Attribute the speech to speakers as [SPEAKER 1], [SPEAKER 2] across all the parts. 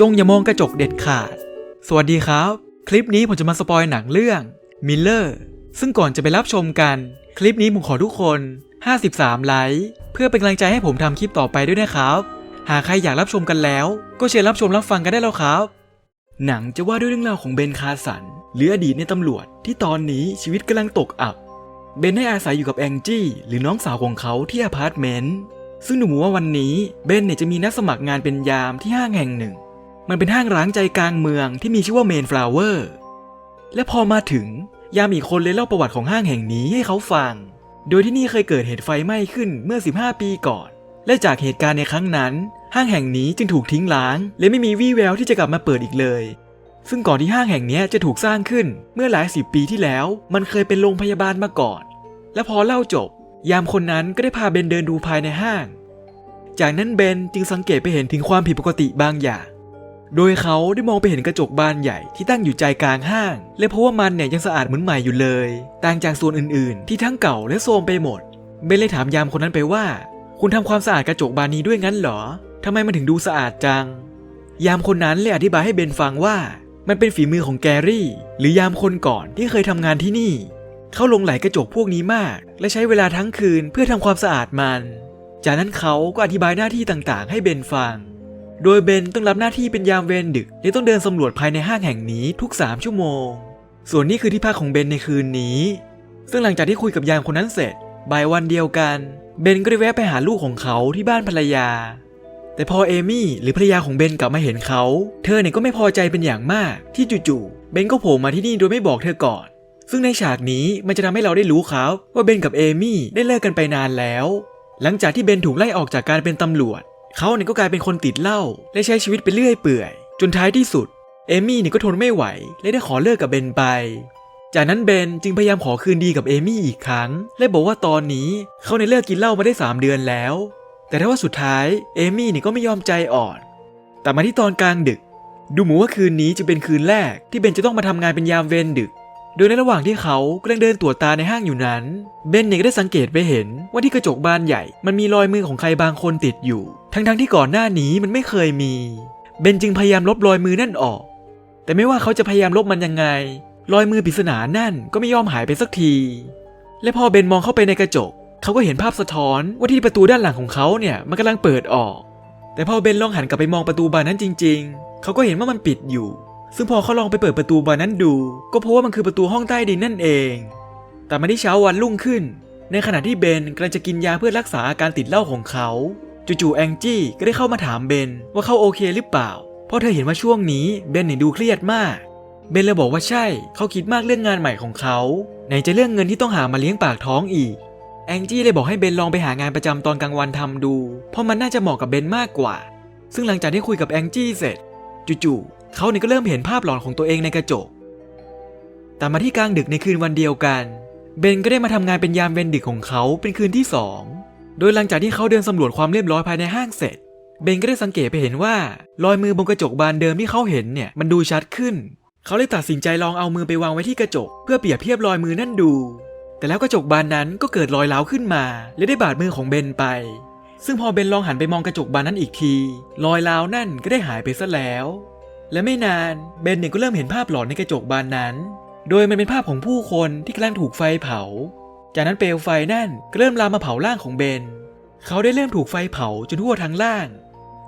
[SPEAKER 1] จงอย่ามองกระจกเด็ดขาด สวัสดีครับ คลิปนี้ผมจะมาสปอยหนังเรื่องมิลเลอร์ซึ่งก่อนจะไปรับชมกัน คลิปนี้ผมขอทุกคน 53 ไลค์ เพื่อเป็นกำลังใจให้ผมทำคลิปต่อไปด้วยนะครับ หากใครอยากรับชมกันแล้ว ก็เชิญรับชมรับฟังกันได้แล้วครับ หนังจะว่าด้วยเรื่องราวของเบนคาร์สันหรืออดีตในตำรวจที่ตอนนี้ชีวิตกำลังตกอับ เบนได้อาศัยอยู่กับแองจี้หรือน้องสาวของเขาที่อพาร์ตเมนต์ซึ่งดูเหมือนว่าวันนี้เบนเนี่ยจะมีนัดสมัครงานเป็นยามที่ห้างแห่งหนึ่ง มันเป็นห้างร้างใจกลางเมืองที่มีชื่อว่าเมนฟลาวเวอร์และพอมาถึงยามอีกคนเลยเล่าประวัติของห้างแห่งนี้ให้เขาฟัง โดยที่นี่เคยเกิดเหตุไฟไหม้ขึ้นเมื่อ 15 ปีก่อน และจากเหตุการณ์ในครั้งนั้น ห้างแห่งนี้จึงถูกทิ้งร้าง และไม่มีวี่แววที่จะกลับมาเปิดอีกเลย ซึ่งก่อนที่ห้างแห่งนี้จะถูกสร้างขึ้นเมื่อหลายสิบปีที่แล้ว มันเคยเป็นโรงพยาบาลมาก่อน และพอเล่าจบ ยามคนนั้นก็ได้พาเบนเดินดูภายในห้าง จากนั้นเบนจึงสังเกตไปเห็นถึงความผิดปกติบางอย่าง โดยเขาได้มองไปเห็นกระจกบานใหญ่ที่ตั้งอยู่ใจกลางห้าง และเพราะว่ามันเนี่ยยังสะอาดเหมือนใหม่อยู่เลย ต่างจากส่วนอื่นๆ ที่ทั้งเก่าและโทรมไปหมด เบนเลยถามยามคนนั้นไปว่า คุณทำความสะอาดกระจกบานนี้ด้วยงั้นเหรอทำไมมันถึงดูสะอาดจัง ยามคนนั้นเลยอธิบายให้เบนฟังว่า มันเป็นฝีมือของแกรี่ หรือยามคนก่อนที่เคยทำงานที่นี่ เขาลงไหลกระจกพวกนี้มาก และใช้เวลาทั้งคืนเพื่อทำความสะอาดมัน จากนั้นเขาก็อธิบายหน้าที่ต่างๆ ให้เบนฟัง โดยเบนต้องรับหน้าที่เป็นยามเวรดึกและต้องเดินสำรวจภายในห้างแห่งนี้ทุก 3 ชั่วโมง ส่วนนี้คือที่พักของเบนในคืนนี้ ซึ่งหลังจากที่คุยกับยามคนนั้นเสร็จบ่ายวันเดียวกัน เบนก็ได้แวะไปหาลูกของเขาที่บ้านภรรยา แต่พอเอมี่หรือภรรยาของเบนกลับมาเห็นเขา เธอเนี่ยก็ไม่พอใจเป็นอย่างมากที่จู่ๆเบนก็โผล่มาที่นี่โดยไม่บอกเธอก่อน ซึ่งในฉากนี้มันจะทำให้เราได้รู้ครับว่าเบนกับเอมี่ได้เลิกกันไปนานแล้ว หลังจากที่เบนถูกไล่ออกจากการเป็นตำรวจ เขาเนี่ยก็กลายเป็นคนติดเหล้าและใช้ชีวิตไปเรื่อยเปื่อย จนท้ายที่สุด เอมี่เนี่ยก็ทนไม่ไหว และได้ขอเลิกกับเบนไป จากนั้นเบนจึงพยายามขอคืนดีกับเอมี่อีกครั้ง และบอกว่าตอนนี้เขาในยเลิกกินเหล้ามาได้ 3 เดือนแล้ว แต่ถ้าว่าสุดท้ายเอมี่เนี่ยก็ไม่ยอมใจอ่อน แต่มาที่ตอนกลางดึก ดูเหมือนว่าคืนนี้จะเป็นคืนแรกที่เบนจะต้องมาทำงานเป็นยามเวรดึก โดยในระหว่างที่เขากำลังเดินตรวจตาในห้างอยู่นั้น เบนเนี่ยก็ได้สังเกตไปเห็นว่าที่กระจกบานใหญ่ มันมีรอยมือของใครบางคนติดอยู่ ทั้งๆที่ก่อนหน้านี้มันไม่เคยมี เบนจึงพยายามลบรอยมือนั่นออก แต่ไม่ว่าเขาจะพยายามลบมันยังไง รอยมือปริศนานั่นก็ไม่ยอมหายไปสักที และพอเบนมองเข้าไปในกระจก เขาก็เห็นภาพสะท้อนว่าที่ประตูด้านหลังของเขาเนี่ยมันกำลังเปิดออก แต่พอเบนลองหันกลับไปมองประตูบานนั้นจริง ๆ เขาก็เห็นว่ามันปิดอยู่ ซึ่งพอเขาลองไปเปิดประตูบานนั้นดู ก็พบว่ามันคือประตูห้องใต้ดินนั่นเอง แต่มาที่เช้าวันรุ่งขึ้น ในขณะที่เบนกำลังจะกินยาเพื่อรักษาอาการติดเหล้าของเขาจู่ๆแองจี้ก็ได้เข้ามาถามเบนว่าเขาโอเคหรือเปล่า เพราะเธอเห็นว่าช่วงนี้เบนเนี่ยดูเครียดมาก เบนเลยบอกว่าใช่เขาคิดมากเรื่องงานใหม่ของเขาไหนจะเรื่องเงินที่ต้องหามาเลี้ยงปากท้องอีก แองจี้เลยบอกให้เบนลองไปหางานประจำตอนกลางวันทำดู เพราะมันน่าจะเหมาะกับเบนมากกว่า ซึ่งหลังจากที่คุยกับแองจี้เสร็จจู่ๆ เขาเนี่ยก็เริ่มเห็นภาพหลอนของตัวเองในกระจก แต่มาที่กลางดึกในคืนวันเดียวกัน เบนก็ได้มาทำงานเป็นยามเวรดึกของเขาเป็นคืนที่สองโดยหลังจากที่เขาเดินสำรวจความเรียบร้อยภายในห้างเสร็จ เบนก็ได้สังเกตไปเห็นว่ารอยมือบนกระจกบานเดิมที่เขาเห็นเนี่ยมันดูชัดขึ้น เขาเลยตัดสินใจลองเอามือไปวางไว้ที่กระจก เพื่อเปรียบเทียบรอยมือนั่นดู แต่แล้วกระจกบานนั้นก็เกิดรอยร้าวขึ้นมา และได้บาดมือของเบนไปซึ่งพอเบนลองหันไปมองกระจกบานนั้นอีกที รอยร้าวนั่นก็ได้หายไปซะแล้ว และไม่นานเบนเนี่ยก็เริ่มเห็นภาพหลอนในกระจกบานนั้น โดยมันเป็นภาพของผู้คนที่กำลังถูกไฟเผา จากนั้นเปลวไฟนั่นก็เริ่มลามมาเผาร่างของเบน เขาได้เริ่มถูกไฟเผาจนทั่วทั้งร่าง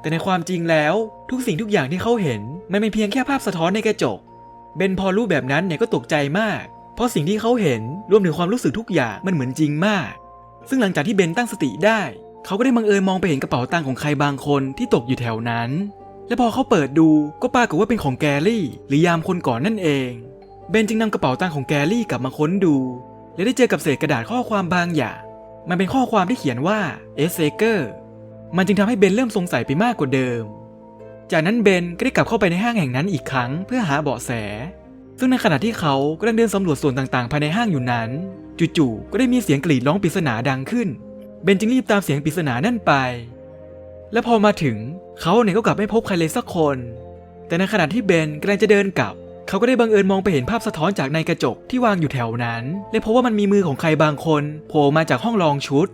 [SPEAKER 1] แต่ในความจริงแล้วทุกสิ่งทุกอย่างที่เขาเห็น มันเป็นเพียงแค่ภาพสะท้อนในกระจก เบนพอรู้แบบนั้นเนี่ยก็ตกใจมาก เพราะสิ่งที่เขาเห็นรวมถึงความรู้สึกทุกอย่างมันเหมือนจริงมาก ซึ่งหลังจากที่เบนตั้งสติได้ เขาก็ได้บังเอิญมองไปเห็นกระเป๋าตังค์ของใครบางคนที่ตกอยู่แถวนั้น และพอเขาเปิดดูก็ปรากฏว่าเป็นของแกรี่ หรือยามคนก่อนนั่นเอง เบนจึงนำกระเป๋าตังค์ของแกรี่กลับมาค้นดู และได้เจอกับเศษกระดาษข้อความบางอย่าง มันเป็นข้อความที่เขียนว่าเอสเซเกอร์มันจึงทำให้เบนเริ่มสงสัยไปมากกว่าเดิม จากนั้นเบนก็ได้กลับเข้าไปในห้างแห่งนั้นอีกครั้งเพื่อหาเบาะแส ซึ่งในขณะที่เขากำลังเดินสำรวจส่วนต่างๆ ภายในห้างอยู่นั้นจู่ๆก็ได้มีเสียงกรีดร้องปริศนาดังขึ้น เบนจึงรีบตามเสียงปริศนานั่นไป และพอมาถึง เขาเนี่ยก็กลับไม่พบใครเลยสักคน แต่ในขณะที่เบนกำลังจะเดินกลับ เขาก็ได้บังเอิญมองไปเห็นภาพสะท้อนจากในกระจกที่วางอยู่แถวนั้น และพบว่ามันมีมือของใครบางคนโผล่มาจากห้องรองชุด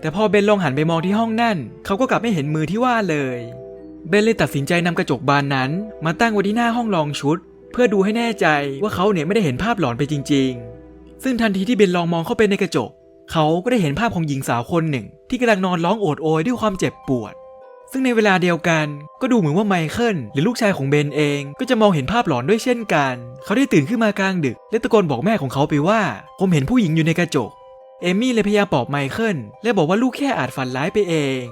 [SPEAKER 1] แต่พอเบนลองหันไปมองที่ห้องนั่น เขาก็กลับไม่เห็นมือที่ว่าเลย เบนเลยตัดสินใจนำกระจกบานนั้น มาตั้งไว้ที่หน้าห้องลองชุด เพื่อดูให้แน่ใจว่าเขาเนี่ยไม่ได้เห็นภาพหลอนไปจริง ๆ ซึ่งทันทีที่เบนลองมองเข้าไปในกระจก เขาก็ได้เห็นภาพของหญิงสาวคนหนึ่ง ที่กำลังนอนร้องโอดโอยด้วยความเจ็บปวด ซึ่งในเวลาเดียวกันก็ดูเหมือนว่าไมเคิลหรือลูกชายของเบนเองก็จะมองเห็นภาพหลอนด้วยเช่นกัน เขาได้ตื่นขึ้นมากลางดึก และตะโกนบอกแม่ของเขาไปว่า ผมเห็นผู้หญิงอยู่ในกระจก เอมี่เลยพยายามปลอบไมเคิลและบอกว่าลูกแค่อาจฝันร้ายไปเอง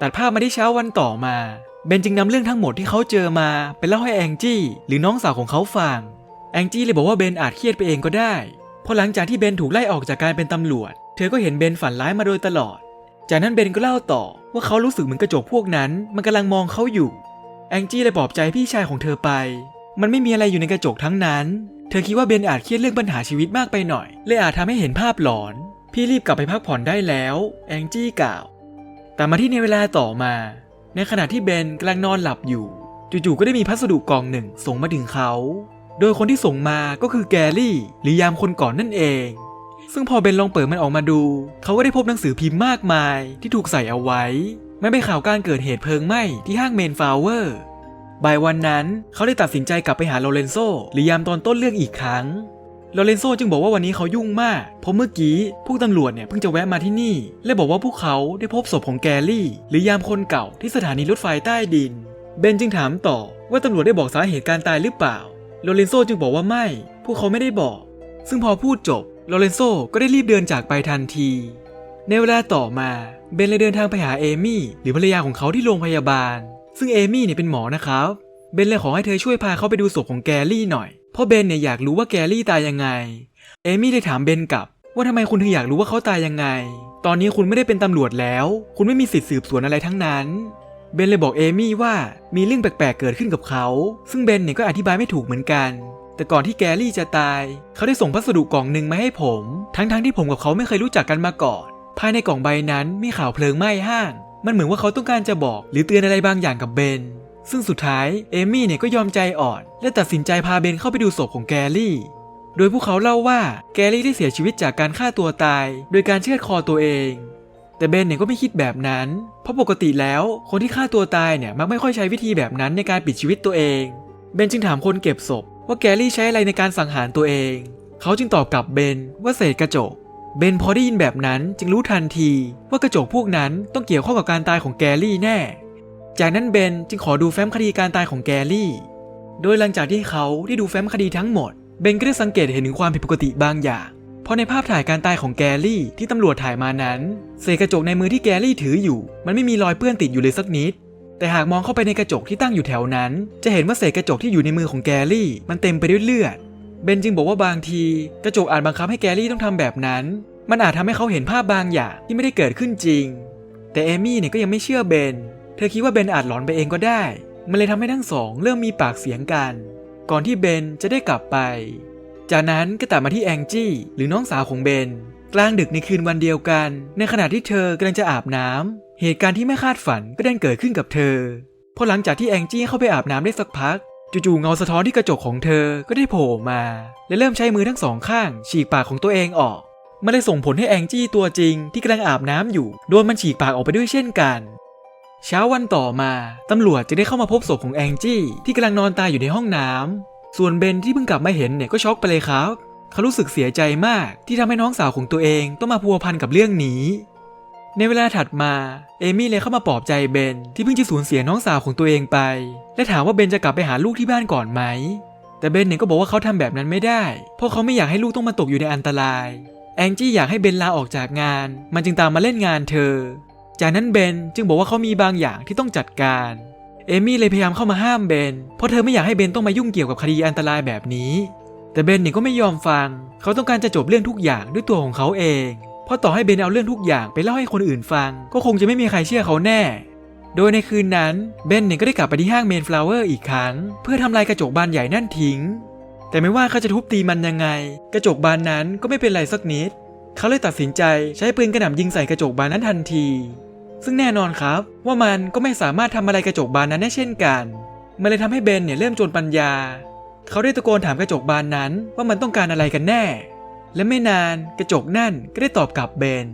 [SPEAKER 1] ตัดภาพมาที่เช้าวันต่อมา เบนจึงนำเรื่องทั้งหมดที่เขาเจอมาไปเล่าให้แองจี้หรือน้องสาวของเขาฟัง แองจี้เลยบอกว่าเบนอาจเครียดไปเองก็ได้ เพราะหลังจากที่เบนถูกไล่ออกจากการเป็นตำรวจ เธอก็เห็นเบนฝันร้ายมาโดยตลอด จากนั้นเบนก็เล่าต่อว่าเขารู้สึกเหมือนกระจกพวกนั้น มันกำลังมองเขาอยู่ แองจี้เลยปลอบใจพี่ชายของเธอไป มันไม่มีอะไรอยู่ในกระจกทั้งนั้น เธอคิดว่าเบนอาจเครียดเรื่องปัญหาชีวิตมากไปหน่อย เลยอาจทำให้เห็นภาพหลอน พี่รีบกลับไปพักผ่อนได้แล้ว แองจี้กล่าว แต่มาที่ในเวลาต่อมา ในขณะที่เบนกำลังนอนหลับอยู่ จู่ๆก็ได้มีพัสดุกล่องหนึ่งส่งมาถึงเขา โดยคนที่ส่งมาก็คือแกรี่ หรือยามคนก่อนนั่นเอง ซึ่งพอเบนลองเปิดมันออกมาดู เขาก็ได้พบหนังสือพิมพ์มากมายที่ถูกใส่เอาไว้มันเป็นข่าวการเกิดเหตุเพลิงไหม้ที่ห้างเมนฟลาวเวอร์บ่ายวันนั้นเขาได้ตัดสินใจกลับไปหาโลเรนโซหรือยามตอนต้นเรื่องอีกครั้งโลเรนโซจึงบอกว่าวันนี้เขายุ่งมาก เพราะเมื่อกี้พวกตำรวจเนี่ยเพิ่งจะแวะมาที่นี่ และบอกว่าพวกเขาได้พบศพของแกรี่ หรือยามคนเก่าที่สถานีรถไฟใต้ดิน เบนจึงถามต่อว่าตำรวจได้บอกสาเหตุการตายหรือเปล่า โลเรนโซจึงบอกว่าไม่ พวกเขาไม่ได้บอก ซึ่งพอพูดจบ โลเรนโซก็ได้รีบเดินจากไปทันที ในเวลาต่อมาเบนเลยเดินทางไปหาเอมี่หรือภรรยาของเขาที่โรงพยาบาล ซึ่งเอมี่เนี่ยเป็นหมอนะครับ เบนเลยขอให้เธอช่วยพาเขาไปดูศพของแกรี่หน่อย เพราะเบนเนี่ยอยากรู้ว่าแกรี่ตายยังไง เอมี่ได้ถามเบนกลับ ว่าทำไมคุณถึงอยากรู้ว่าเขาตายยังไง ตอนนี้คุณไม่ได้เป็นตำรวจแล้ว คุณไม่มีสิทธิสืบสวนอะไรทั้งนั้น เบนเลยบอกเอมี่ว่ามีเรื่องแปลกๆเกิดขึ้นกับเขา ซึ่งเบนเนี่ยก็อธิบายไม่ถูกเหมือนกัน แต่ก่อนที่แกรี่จะตาย เขาได้ส่งพัสดุกล่องหนึ่งมาให้ผม ทั้งๆที่ผมกับเขาไม่เคยรู้จักกันมาก่อน ภายในกล่องใบนั้นมีข่าวเพลิงไหม้ห้าง มันเหมือนว่าเขาต้องการจะบอก หรือเตือนอะไรบางอย่างกับเบน ซึ่งสุดท้ายเอมี่เนี่ยก็ยอมใจอ่อน และตัดสินใจพาเบนเข้าไปดูศพของแกรี่ โดยพวกเขาเล่าว่าแกรี่ได้เสียชีวิตจากการฆ่าตัวตาย โดยการเชือดคอตัวเอง แต่เบนเนี่ยก็ไม่คิดแบบนั้น เพราะปกติแล้วคนที่ฆ่าตัวตายเนี่ยมักไม่ค่อยใช้วิธีแบบนั้นในการปิดชีวิตตัวเอง เบนจึงถามคนเก็บศพ ว่าแกรี่ใช้อะไรในการสังหารตัวเอง เขาจึงตอบกลับเบนว่าเศษกระจก เบนพอได้ยินแบบนั้นจึงรู้ทันทีว่ากระจกพวกนั้นต้องเกี่ยวข้องกับการตายของแกรี่แน่ จากนั้นเบนจึงขอดูแฟ้มคดีการตายของแกรี่ โดยหลังจากที่เขาได้ดูแฟ้มคดีทั้งหมด เบนก็ได้สังเกตเห็นถึงความผิดปกติบางอย่าง เพราะในภาพถ่ายการตายของแกรี่ที่ตำรวจถ่ายมานั้น เศษกระจกในมือที่แกรี่ถืออยู่ มันไม่มีรอยเปื้อนติดอยู่เลยสักนิด แต่หากมองเข้าไปในกระจกที่ตั้งอยู่แถวนั้น จะเห็นว่าเศษกระจกที่อยู่ในมือของแกรี่ มันเต็มไปด้วยเลือด เบนจึงบอกว่าบางทีกระจกอาจบังคับให้แกรี่ต้องทำแบบนั้น มันอาจทำให้เขาเห็นภาพบางอย่างที่ไม่ได้เกิดขึ้นจริง แต่เอมี่เนี่ยก็ยังไม่เชื่อเบน เธอคิดว่าเบนอาจหลอนไปเองก็ได้ มันเลยทำให้ทั้งสองเริ่มมีปากเสียงกัน ก่อนที่เบนจะได้กลับไป จากนั้นก็ตัดมาที่แองจี้หรือน้องสาวของเบนกลางดึกในคืนวันเดียวกัน ในขณะที่เธอกำลังจะอาบน้ำ เหตุการณ์ที่ไม่คาดฝันก็ได้เกิดขึ้นกับเธอพอหลังจากที่แองจี้เข้าไปอาบน้ำได้สักพัก จู่ๆเงาสะท้อนที่กระจกของเธอก็ได้โผล่มา และเริ่มใช้มือทั้งสองข้าง ฉีกปากของตัวเองออกมันเลยส่งผลให้แองจี้ตัวจริงที่กำลังอาบน้ำอยู่โดนมันฉีกปากออกไปด้วยเช่นกัน เช้าวันต่อมาตำรวจจะได้เข้ามาพบศพของแองจี้ที่กำลังนอนตายอยู่ในห้องน้ำส่วนเบนที่เพิ่งกลับมาเห็นเนี่ยก็ช็อกไปเลยครับ เขารู้สึกเสียใจมากที่ทำให้น้องสาวของตัวเองต้องมาพัวพันกับเรื่องนี้ ในเวลาถัดมา เอมี่เลยเข้ามาปลอบใจเบนที่เพิ่งจะสูญเสียน้องสาวของตัวเองไป และถามว่าเบนจะกลับไปหาลูกที่บ้านก่อนไหม แต่เบนเนี่ยก็บอกว่าเขาทำแบบนั้นไม่ได้ เพราะเขาไม่อยากให้ลูกต้องมาตกอยู่ในอันตราย แองจี้อยากให้เบนลาออกจากงาน มันจึงตามมาเล่นงานเธอ จากนั้นเบนจึงบอกว่าเขามีบางอย่างที่ต้องจัดการ เอมี่เลยพยายามเข้ามาห้ามเบน เพราะเธอไม่อยากให้เบนต้องมายุ่งเกี่ยวกับคดีอันตรายแบบนี้ แต่เบนเนี่ยก็ไม่ยอมฟัง เขาต้องการจะจบเรื่องทุกอย่างด้วยตัวของเขาเอง เพราะต่อให้เบนเอาเรื่องทุกอย่างไปเล่าให้คนอื่นฟัง ก็คงจะไม่มีใครเชื่อเขาแน่ โดยในคืนนั้นเบนเนี่ยก็ได้กลับไปที่ห้างเมนฟลาวเวอร์อีกครั้ง เพื่อทำลายกระจกบานใหญ่นั่นทิ้ง แต่ไม่ว่าเขาจะทุบตีมันยังไง กระจกบานนั้นก็ไม่เป็นไรสักนิด เขาเลยตัดสินใจใช้ปืนกระหน่ำยิงใส่กระจกบานนั้นทันที ซึ่งแน่นอนครับ ว่ามันก็ไม่สามารถทำอะไรกระจกบานนั้นได้เช่นกันมันเลยทำให้เบนเนี่ยเริ่มจนปัญญา เขาได้ตะโกนถามกระจกบานนั้นว่ามันต้องการอะไรกันแน่ และไม่นานกระจกนั่นก็ได้ตอบกลับเบน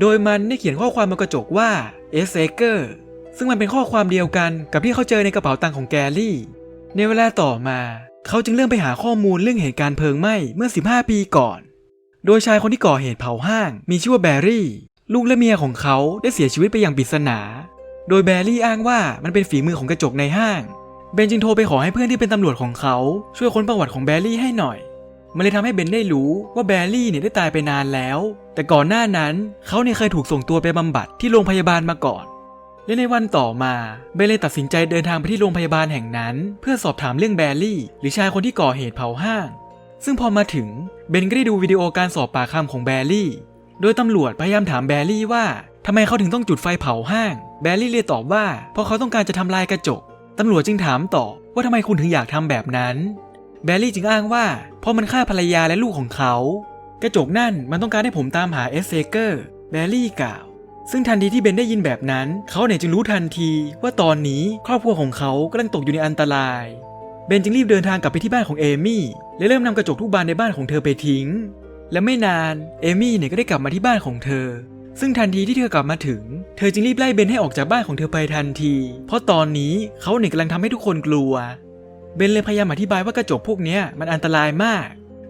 [SPEAKER 1] โดยมันได้เขียนข้อความบนกระจกว่าเอสเซเกอร์ซึ่งมันเป็นข้อความเดียวกันกับที่เขาเจอในกระเป๋าตังค์ของแกรี่ ในเวลาต่อมา เขาจึงเริ่มไปหาข้อมูลเรื่องเหตุการณ์เพลิงไหม้เมื่อ 15 ปีก่อน โดยชายคนที่ก่อเหตุเผาห้าง มีชื่อว่าแบรี่ ลูกและเมียของเขาได้เสียชีวิตไปอย่างปริศนา โดยแบรี่อ้างว่ามันเป็นฝีมือของกระจกในห้าง เบนจึงโทรไปขอให้เพื่อนที่เป็นตำรวจของเขาช่วยค้นประวัติของแบรี่ให้หน่อย มันเลยทำให้เบนได้รู้ว่าแบรี่เนี่ยได้ตายไปนานแล้ว แต่ก่อนหน้านั้นเขาเนี่ยเคยถูกส่งตัวไปบำบัดที่โรงพยาบาลมาก่อน และในวันต่อมาเบนเลยตัดสินใจเดินทางไปที่โรงพยาบาลแห่งนั้น เพื่อสอบถามเรื่องแบรี่ หรือชายคนที่ก่อเหตุเผาห้าง ซึ่งพอมาถึงเบนก็ได้ดูวิดีโอการสอบปากคำของแบรี่ โดยตำรวจพยายามถามแบรี่ว่าทำไมเขาถึงต้องจุดไฟเผาห้าง แบรี่เลยตอบว่าเพราะเขาต้องการจะทำลายกระจกตำรวจจึงถามต่อว่าทำไมคุณถึงอยากทำแบบนั้น แบรี่จึงอ้างว่าเพราะมันฆ่าภรรยาและลูกของเขา กระจกนั่นมันต้องการให้ผมตามหาเอสเซเกอร์แบรี่กล่าว ซึ่งทันทีที่เบนได้ยินแบบนั้น เขาเนี่ยจึงรู้ทันทีว่าตอนนี้ครอบครัวของเขากำลังตกอยู่ในอันตราย เบนจึงรีบเดินทางกลับไปที่บ้านของเอมี่และเริ่มนำกระจกทุกบานในบ้านของเธอไปทิ้ง และไม่นานเอมี่เนี่ยก็ได้กลับมาที่บ้านของเธอ ซึ่งทันทีที่เธอกลับมาถึง เธอจึงรีบไล่เบนให้ออกจากบ้านของเธอไปทันที เพราะตอนนี้เขาเนี่ยกำลังทำให้ทุกคนกลัว เบนเลยพยายามอธิบายว่ากระจกพวกนี้มันอันตรายมาก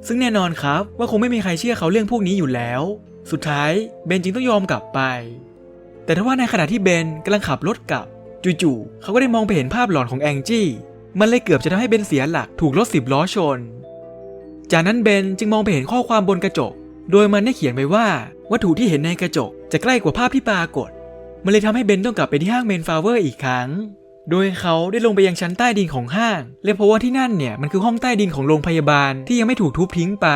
[SPEAKER 1] ซึ่งแน่นอนครับว่าคงไม่มีใครเชื่อเขาเรื่องพวกนี้อยู่แล้ว สุดท้ายเบนจึงต้องยอมกลับไป แต่ทว่าในขณะที่เบนกำลังขับรถกลับ จู่ๆเขาก็ได้มองไปเห็นภาพหลอนของแองจี้ มันเลยเกือบจะทำให้เบนเสียหลักถูกรถสิบล้อชน จากนั้นเบนจึงมองไปเห็นข้อความบนกระจก โดยมันได้เขียนไว้ว่าวัตถุที่เห็นในกระจกจะใกล้กว่าภาพที่ปรากฏ มันเลยทำให้เบนต้องกลับไปที่ห้างเมนฟลาเวอร์อีกครั้ง โดยเขาได้ลงไปยังชั้นใต้ดินของห้าง และพบว่าที่นั่นเนี่ยมันคือห้องใต้ดินของโรงพยาบาลที่ยังไม่ถูกทุบทิ้งไป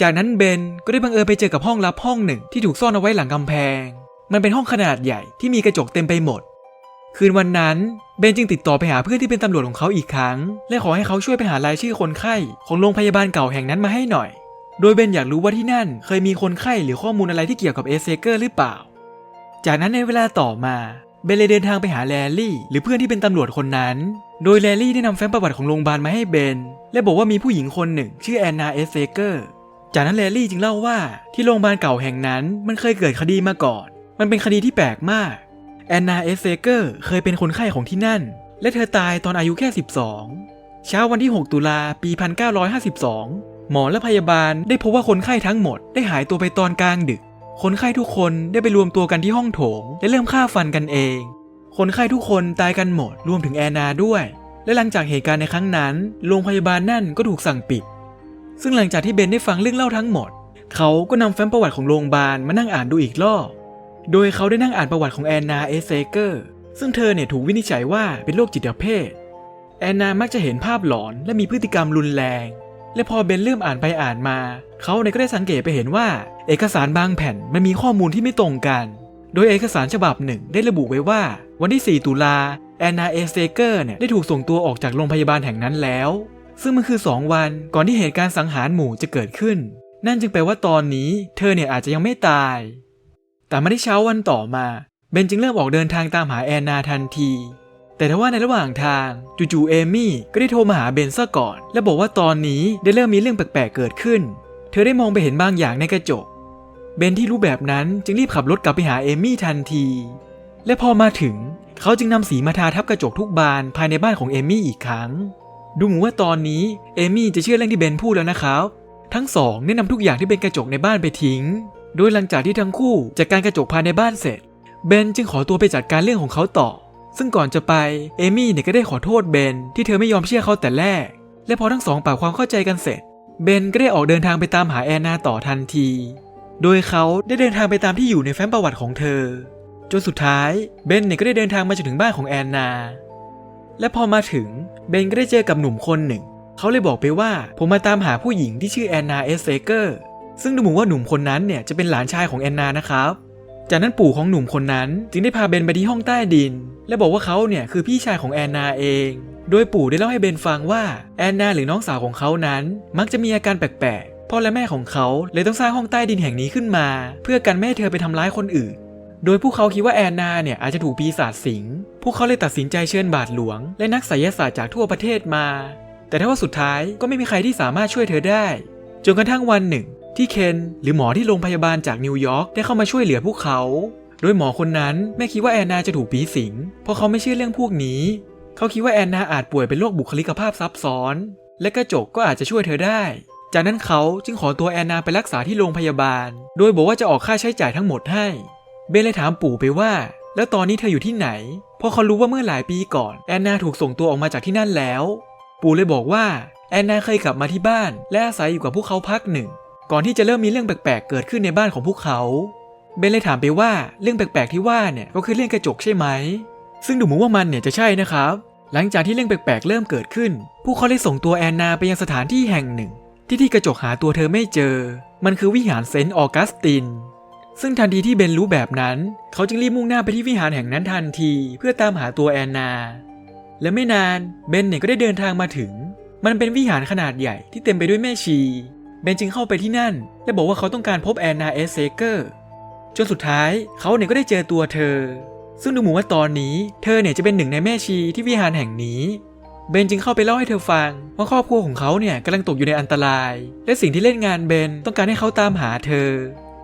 [SPEAKER 1] จากนั้นเบนก็ได้บังเอิญไปเจอกับห้องลับห้องหนึ่งที่ถูกซ่อนเอาไว้หลังกำแพง มันเป็นห้องขนาดใหญ่ที่มีกระจกเต็มไปหมด คืนวันนั้นเบนจึงติดต่อไปหาเพื่อนที่เป็นตำรวจของเขาอีกครั้ง และขอให้เขาช่วยไปหารายชื่อคนไข้ของโรงพยาบาลเก่าแห่งนั้นมาให้หน่อย โดยเบนอยากรู้ว่าที่นั่น เคยมีคนไข้หรือข้อมูลอะไรที่เกี่ยวกับเอเซเกอร์หรือเปล่า จากนั้นในเวลาต่อมา เบนเลยเดินทางไปหาแลลี่ หรือเพื่อนที่เป็นตำรวจคนนั้น โดยแลลี่ได้นำแฟ้มประวัติของโรงพยาบาลมาให้เบน และบอกว่ามีผู้หญิงคนหนึ่ง ชื่อแอนนาเอสเซเกอร์ จากนั้นแลลี่จึงเล่าว่าที่โรงพยาบาลเก่าแห่งนั้นมันเคยเกิดคดีมาก่อน มันเป็นคดีที่แปลกมากแอนนาเอสเซเกอร์เคยเป็นคนไข้ของที่นั่น และเธอตายตอนอายุแค่ 12 เช้าวันที่ 6 ตุลาปี 1952 หมอและพยาบาลได้พบว่าคนไข้ทั้งหมดได้หายตัวไปตอนกลางดึก คนไข้ทุกคนได้ไปรวมตัวกันที่ห้องโถง และเริ่มฆ่าฟันกันเอง คนไข้ทุกคนตายกันหมดรวมถึงแอนนาด้วย และหลังจากเหตุการณ์ในครั้งนั้น โรงพยาบาลนั่นก็ถูกสั่งปิด ซึ่งหลังจากที่เบนได้ฟังเรื่องเล่าทั้งหมด เขาก็นำแฟ้มประวัติของโรงพยาบาลมานั่งอ่านดูอีกรอบโดยเขาได้นั่งอ่านประวัติของแอนนาเอเซเกอร์ซึ่งเธอเนี่ยถูกวินิจฉัยว่าเป็นโรคจิตเภทแอนนามักจะเห็นภาพหลอนและมีพฤติกรรมรุนแรง และพอเบนเริ่มอ่านไปอ่านมา เขาเนี่ยก็ได้สังเกตไปเห็นว่า เอกสารบางแผ่นมันมีข้อมูลที่ไม่ตรงกัน โดยเอกสารฉบับหนึ่งได้ระบุไว้ว่า วันที่ 4 ตุลาแอนนาเอสเซเกอร์เนี่ยได้ถูกส่งตัวออกจากโรงพยาบาลแห่งนั้นแล้ว ซึ่งมันคือ 2 วันก่อนที่เหตุการณ์สังหารหมู่จะเกิดขึ้น นั่นจึงแปลว่าตอนนี้ เธอเนี่ยอาจจะยังไม่ตาย แต่ม่ได้เช้าวันต่อมาเบนจึงเริ่มออกเดินทางตามหาแอนนาทันที แต่ทว่าในระหว่างทางจู่ๆเอมี่ก็ได้โทรมาหาเบนซะก่อน และบอกว่าตอนนี้ได้เริ่มมีเรื่องแปลกๆเกิดขึ้น เธอได้มองไปเห็นบางอย่างในกระจก เบนที่รู้แบบนั้นจึงรีบขับรถกลับไปหาเอมี่ทันที และพอมาถึงเขาจึงนำสีมาทาทับกระจกทุกบานภายในบ้านของเอมี่อีกครั้ง ดูเหมือนว่าตอนนี้เอมี่จะเชื่อเรื่องที่เบนพูดแล้วนะครับทั้งสองได้นำทุกอย่างที่เป็นกระจกในบ้านไปทิ้ง โดยหลังจากที่ทั้งคู่จัดการกระจกภายในบ้านเสร็จ เบนจึงขอตัวไปจัดการเรื่องของเขาต่อ ซึ่งก่อนจะไปเอมี่เนี่ยก็ได้ขอโทษเบนที่เธอไม่ยอมเชื่อเขาแต่แรก และพอทั้งสองปรับความเข้าใจกันเสร็จ เบนก็ได้ออกเดินทางไปตามหาแอนนาต่อทันที โดยเขาได้เดินทางไปตามที่อยู่ในแฟ้มประวัติของเธอ จนสุดท้ายเบนเนี่ยก็ได้เดินทางมาจนถึงบ้านของแอนนา และพอมาถึงเบนก็ได้เจอกับหนุ่มคนหนึ่ง เขาเลยบอกไปว่าผมมาตามหาผู้หญิงที่ชื่อแอนนาเอสเซเกอร์ซึ่งดูเหมือนว่าหนุ่มคนนั้นเนี่ยจะเป็นหลานชายของแอนนานะครับ จากนั้นปู่ของหนุ่มคนนั้น จึงได้พาเบนไปที่ห้องใต้ดิน และบอกว่าเขาเนี่ยคือพี่ชายของแอนนาเอง โดยปู่ได้เล่าให้เบนฟังว่าแอนนาหรือน้องสาวของเขานั้น มักจะมีอาการแปลกๆพ่อและแม่ของเขาเลยต้องสร้างห้องใต้ดินแห่งนี้ขึ้นมา เพื่อกันไม่ให้เธอไปทำร้ายคนอื่น โดยพวกเขาคิดว่าแอนนาเนี่ยอาจจะถูกปีศาจสิง พวกเขาเลยตัดสินใจเชิญบาทหลวง และนักไสยศาสตร์จากทั่วประเทศมา แต่ถ้าว่าสุดท้ายก็ไม่มีใครที่สามารถช่วยเธอได้ จนกระทั่งวันหนึ่ง ที่เคนหรือหมอที่โรงพยาบาลจากนิวยอร์กได้เข้ามาช่วยเหลือพวกเขา โดยหมอคนนั้นไม่คิดว่าแอนนาจะถูกผีสิง เพราะเขาไม่เชื่อเรื่องพวกนี้ เขาคิดว่าแอนนาอาจป่วยเป็นโรคบุคลิกภาพซับซ้อน และกระจกก็อาจจะช่วยเธอได้ จากนั้นเขาจึงขอตัวแอนนาไปรักษาที่โรงพยาบาล โดยบอกว่าจะออกค่าใช้จ่ายทั้งหมดให้ เบนเลยถามปู่ไปว่า แล้วตอนนี้เธออยู่ที่ไหน เพราะเขารู้ว่าเมื่อหลายปีก่อนแอนนาถูกส่งตัวออกมาจากที่นั่นแล้ว ปู่เลยบอกว่าแอนนาเคยกลับมาที่บ้าน และอาศัยอยู่กับพวกเขาพักหนึ่ง ก่อนที่จะเริ่มมีเรื่องแปลกๆเกิดขึ้นในบ้านของพวกเขา เบนเลยถามไปว่าเรื่องแปลกๆที่ว่าเนี่ยก็คือเรื่องกระจกใช่ไหม ซึ่งดูเหมือนว่ามันเนี่ยจะใช่นะครับ หลังจากที่เรื่องแปลกๆเริ่มเกิดขึ้น พวกเขาเลยส่งตัวแอนนาไปยังสถานที่แห่งหนึ่ง ที่ที่กระจกหาตัวเธอไม่เจอ มันคือวิหารเซนต์ออกัสติน ซึ่งทันทีที่เบนรู้แบบนั้น เขาจึงรีบมุ่งหน้าไปที่วิหารแห่งนั้นทันทีเพื่อตามหาตัวแอนนา และไม่นานเบนเนี่ยก็ได้เดินทางมาถึง มันเป็นวิหารขนาดใหญ่ที่เต็มไปด้วยแม่ชี เบนจึงเข้าไปที่นั่น และบอกว่าเขาต้องการพบแอนนาเอสเซเกอร์จนสุดท้ายเขาเนี่ยก็ได้เจอตัวเธอ ซึ่งดูเหมือนว่าตอนนี้เธอเนี่ยจะเป็นหนึ่งในแม่ชีที่วิหารแห่งนี้ เบนจึงเข้าไปเล่าให้เธอฟัง ว่าครอบครัวของเขาเนี่ยกำลังตกอยู่ในอันตราย และสิ่งที่เล่นงานเบนต้องการให้เขาตามหาเธอ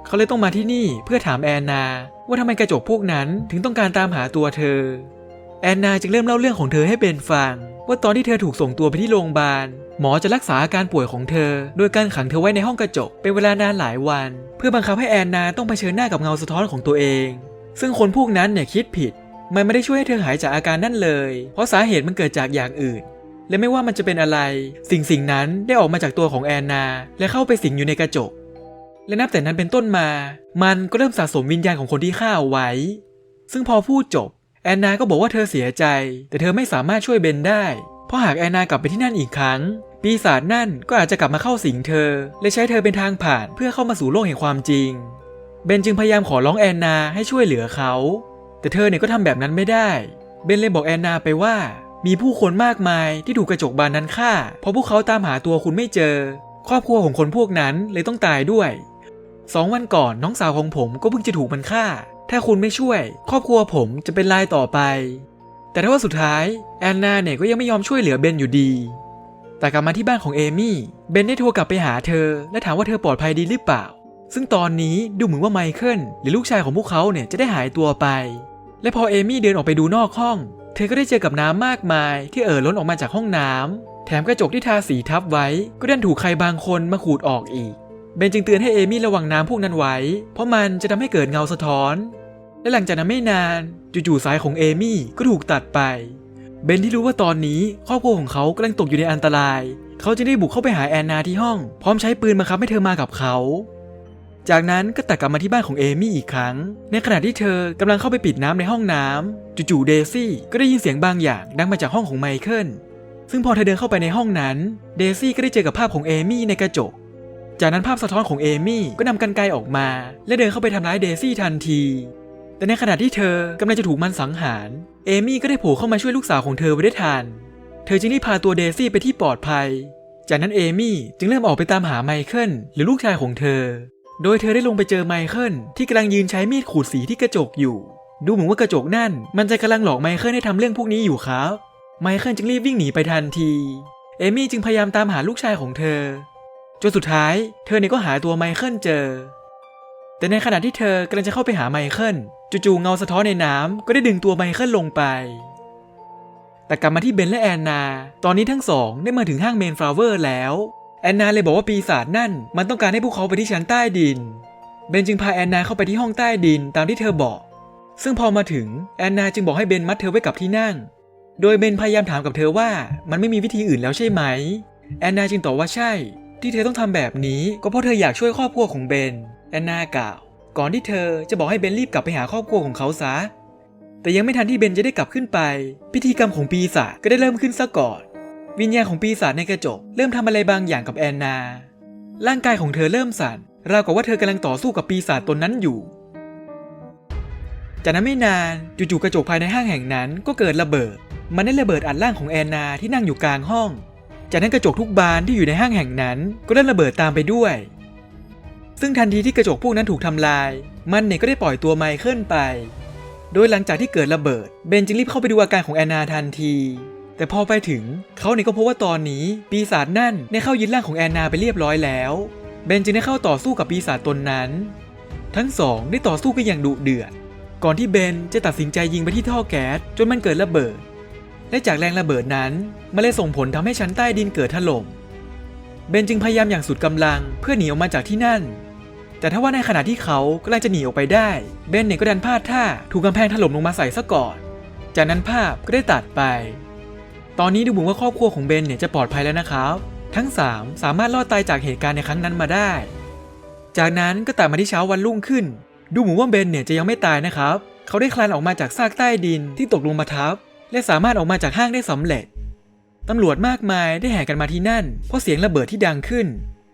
[SPEAKER 1] เขาเลยต้องมาที่นี่เพื่อถามแอนนา ว่าทำไมกระจกพวกนั้นถึงต้องการตามหาตัวเธอ แอนนาจึงเริ่มเล่าเรื่องของเธอให้เบนฟัง ว่าตอนที่เธอถูกส่งตัวไปที่โรงพยาบาล หมอจะรักษาอาการป่วยของเธอ โดยการขังเธอไว้ในห้องกระจก เป็นเวลานานหลายวัน เพื่อบังคับให้แอนนาต้องเผชิญหน้ากับเงาสะท้อนของตัวเอง ซึ่งคนพวกนั้นเนี่ยคิดผิด มันไม่ได้ช่วยให้เธอหายจากอาการนั่นเลย เพราะสาเหตุมันเกิดจากอย่างอื่น และไม่ว่ามันจะเป็นอะไร สิ่งสิ่งนั้นได้ออกมาจากตัวของแอนนา และเข้าไปสิงอยู่ในกระจก และนับแต่นั้นเป็นต้นมา มันก็เริ่มสะสมวิญญาณของคนที่ฆ่าเอาไว้ ซึ่งพอพูดจบแอนนาก็บอกว่าเธอเสียใจ แต่เธอไม่สามารถช่วยเบนได้ เพราะหากแอนนากลับไปที่นั่นอีกครั้ง ปีศาจนั่นก็อาจจะกลับมาเข้าสิงเธอ และใช้เธอเป็นทางผ่านเพื่อเข้ามาสู่โลกแห่งความจริง เบนจึงพยายามขอร้องแอนนาให้ช่วยเหลือเขา แต่เธอเนี่ยก็ทำแบบนั้นไม่ได้ เบนเลยบอกแอนนาไปว่า มีผู้คนมากมายที่ถูกกระจกบานนั้นฆ่า เพราะพวกเขาตามหาตัวคุณไม่เจอ ครอบครัวของคนพวกนั้นเลยต้องตายด้วยสองวันก่อนน้องสาวของผมก็เพิ่งจะถูกมันฆ่า ถ้าคุณไม่ช่วย ครอบครัวผมจะเป็นลายต่อไป แต่ถ้าว่าสุดท้ายแอนนาเนี่ยก็ยังไม่ยอมช่วยเหลือเบนอยู่ดี แต่กลับมาที่บ้านของเอมี่เบนได้โทรกลับไปหาเธอ และถามว่าเธอปลอดภัยดีหรือเปล่า ซึ่งตอนนี้ดูเหมือนว่าไมเคิลหรือลูกชายของพวกเขาเนี่ยจะได้หายตัวไป และพอเอมี่เดินออกไปดูนอกห้อง เธอก็ได้เจอกับน้ำมากมาย ที่เอ่อล้นออกมาจากห้องน้ำแถมกระจกที่ทาสีทับไว้ ก็ดันถูกใครบางคนมาขูดออกอีกเบนจึงเตือนให้เอมี่ระวังน้ำพวกนั้นไว้ เพราะมันจะทำให้เกิดเงาสะท้อน และหลังจากนั้นไม่นาน จู่ๆสายของเอมี่ก็ถูกตัดไป เบนที่รู้ว่าตอนนี้ครอบครัวของเขากำลังตกอยู่ในอันตราย เขาจึงได้บุกเข้าไปหาแอนนาที่ห้อง พร้อมใช้ปืนบังคับให้เธอมากับเขา จากนั้นก็ตัดกลับมาที่บ้านของเอมี่อีกครั้ง ในขณะที่เธอกำลังเข้าไปปิดน้ำในห้องน้ำจู่ๆเดซี่ก็ได้ยินเสียงบางอย่างดังมาจากห้องของไมเคิลซึ่งพอเธอเดินเข้าไปในห้องนั้น เดซี่ก็ได้เจอกับภาพของเอมี่ในกระจก จากนั้นภาพสะท้อนของเอมี่ก็นำกันไกรออกมา และเดินเข้าไปทำร้ายเดซี่ทันที แต่ในขณะที่เธอกำลังจะถูกมันสังหาร เอมี่ก็ได้โผล่เข้ามาช่วยลูกสาวของเธอไว้ได้ทัน เธอจึงรีบพาตัวเดซี่ไปที่ปลอดภัย จากนั้นเอมี่จึงเริ่มออกไปตามหาไมเคิลหรือลูกชายของเธอ โดยเธอได้ลงไปเจอไมเคิลที่กำลังยืนใช้มีดขูดสีที่กระจกอยู่ ดูเหมือนว่ากระจกนั่น มันจะกำลังหลอกไมเคิลให้ทำเรื่องพวกนี้อยู่ครับไมเคิลจึงรีบวิ่งหนีไปทันที เอมี่จึงพยายามตามหาลูกชายของเธอ จนสุดท้ายเธอเนี่ยก็หาตัวไมเคิลเจอ แต่ในขณะที่เธอกำลังจะเข้าไปหาไมเคิล จู่ๆเงาสะท้อนในน้ำก็ได้ดึงตัวไมเคิลลงไป แต่กลับมาที่เบนและแอนนา ตอนนี้ทั้งสองได้มาถึงห้างเมนฟลาเวอร์แล้ว แอนนาเลยบอกว่าปีศาจนั่น มันต้องการให้พวกเขาไปที่ชั้นใต้ดิน เบนจึงพาแอนนาเข้าไปที่ห้องใต้ดินตามที่เธอบอก ซึ่งพอมาถึงแอนนาจึงบอกให้เบนมัดเธอไว้กับที่นั่ง โดยเบนพยายามถามกับเธอว่ามันไม่มีวิธีอื่นแล้วใช่ไหม แอนนาจึงตอบว่าใช่ ที่เธอต้องทำแบบนี้ก็เพราะเธออยากช่วยครอบครัวของเบน แอนนากล่าว ก่อนที่เธอจะบอกให้เบนรีบกลับไปหาครอบครัวของเขาซะ แต่ยังไม่ทันที่เบนจะได้กลับขึ้นไป พิธีกรรมของปีศาจก็ได้เริ่มขึ้นซะก่อน วิญญาณของปีศาจในกระจก เริ่มทำอะไรบางอย่างกับแอนนา ร่างกายของเธอเริ่มสั่นราวกับว่าเธอกำลังต่อสู้กับปีศาจตนนั้นอยู่จากนั้นไม่นานจู่ๆกระจกภายในห้างแห่งนั้นก็เกิดระเบิด มันได้ระเบิดอัดร่างของแอนนาที่นั่งอยู่กลางห้อง จากนั้นกระจกทุกบานที่อยู่ในห้างแห่งนั้นก็ได้ระเบิดตามไปด้วย ซึ่งทันทีที่กระจกพวกนั้นถูกทำลาย มันเนี่ยก็ได้ปล่อยตัวไมเคิลไป โดยหลังจากที่เกิดระเบิด เบนจึงรีบเข้าไปดูอาการของแอนนาทันที แต่พอไปถึงเขาเนี่ยก็พบว่าตอนนี้ ปีศาจนั่นได้เข้ายึดร่างของแอนนาไปเรียบร้อยแล้ว เบนจึงได้เข้าต่อสู้กับปีศาจตนนั้น ทั้งสองได้ต่อสู้กันอย่างดุเดือด ก่อนที่เบนจะตัดสินใจยิงไปที่ท่อแก๊สจนมันเกิดระเบิด และจากแรงระเบิดนั้นมันเลยส่งผลทำให้ชั้นใต้ดินเกิดถล่ม เบนจึงพยายามอย่างสุดกำลังเพื่อหนีออกมาจากที่นั่น แต่ถ้าว่าในขณะที่เขากำลังจะหนีออกไปได้เบนเนี่ยก็ดันพลาดท่าถูกกำแพงถล่มลงมาใส่ซะก่อน จากนั้นภาพก็ได้ตัดไป ตอนนี้ดูเหมือนว่าครอบครัวของเบนเนี่ยจะปลอดภัยแล้วนะครับ ทั้ง 3 สามารถรอดตายจากเหตุการณ์ในครั้งนั้นมาได้ จากนั้นก็ตัดมาที่เช้าวันรุ่งขึ้น ดูเหมือนว่าเบนเนี่ยจะยังไม่ตายนะครับ เขาได้คลานออกมาจากซากใต้ดินที่ตกลงมาทับ และสามารถออกมาจากห้างได้สำเร็จตำรวจมากมายได้แห่กันมาที่นั่น เพราะเสียงระเบิดที่ดังขึ้น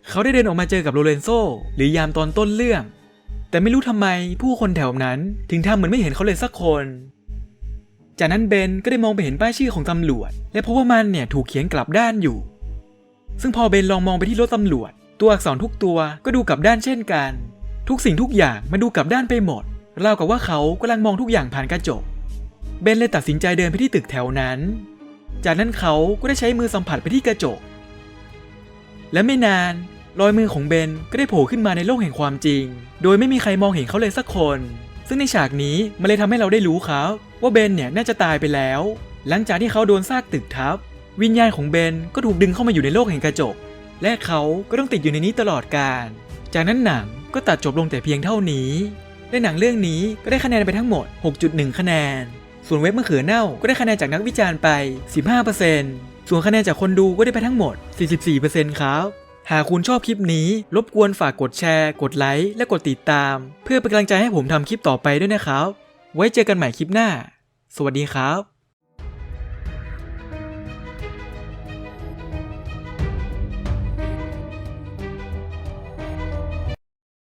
[SPEAKER 1] เขาได้เดินออกมาเจอกับโรเลนโซหรือยามตอนต้นเรื่อง แต่ไม่รู้ทำไมผู้คนแถวนั้นถึงทำเหมือนไม่เห็นเขาเลยสักคน จากนั้นเบนก็ได้มองไปเห็นป้ายชื่อของตำรวจ และพบว่ามันเนี่ยถูกเขียนกลับด้านอยู่ ซึ่งพอเบนลองมองไปที่รถตำรวจ ตัวอักษรทุกตัวก็ดูกลับด้านเช่นกัน ทุกสิ่งทุกอย่างมันดูกลับด้านไปหมดราวกับว่าเขากำลังมองทุกอย่างผ่านกระจก เบนเลยตัดสินใจเดินไปที่ตึกแถวนั้น จากนั้นเขาก็ได้ใช้มือสัมผัสไปที่กระจก และไม่นาน รอยมือของเบนก็ได้โผล่ขึ้นมาในโลกแห่งความจริง โดยไม่มีใครมองเห็นเขาเลยสักคน ซึ่งในฉากนี้มันเลยทำให้เราได้รู้ครับว่าเบนเนี่ยน่าจะตายไปแล้ว หลังจากที่เขาโดนซากตึกทับ วิญญาณของเบนก็ถูกดึงเข้ามาอยู่ในโลกแห่งกระจก และเขาก็ต้องติดอยู่ในนี้ตลอดกาล จากนั้นหนังก็ตัดจบลงแต่เพียงเท่านี้และหนังเรื่องนี้ก็ได้คะแนนไปทั้งหมด 6.1 คะแนน ส่วนเว็บมะเขือเน่าก็ได้คะแนนจากนักวิจารณ์ไป 15%ส่วนคะแนนจากคนดูก็ได้ไปทั้งหมด 44%ครับ หากคุณชอบคลิปนี้ รบกวนฝากกดแชร์ กดไลค์และกดติดตาม เพื่อเป็นกำลังใจให้ผมทำคลิปต่อไปด้วยนะครับ ไว้เจอกันใหม่คลิปหน้า สวัสดีครับ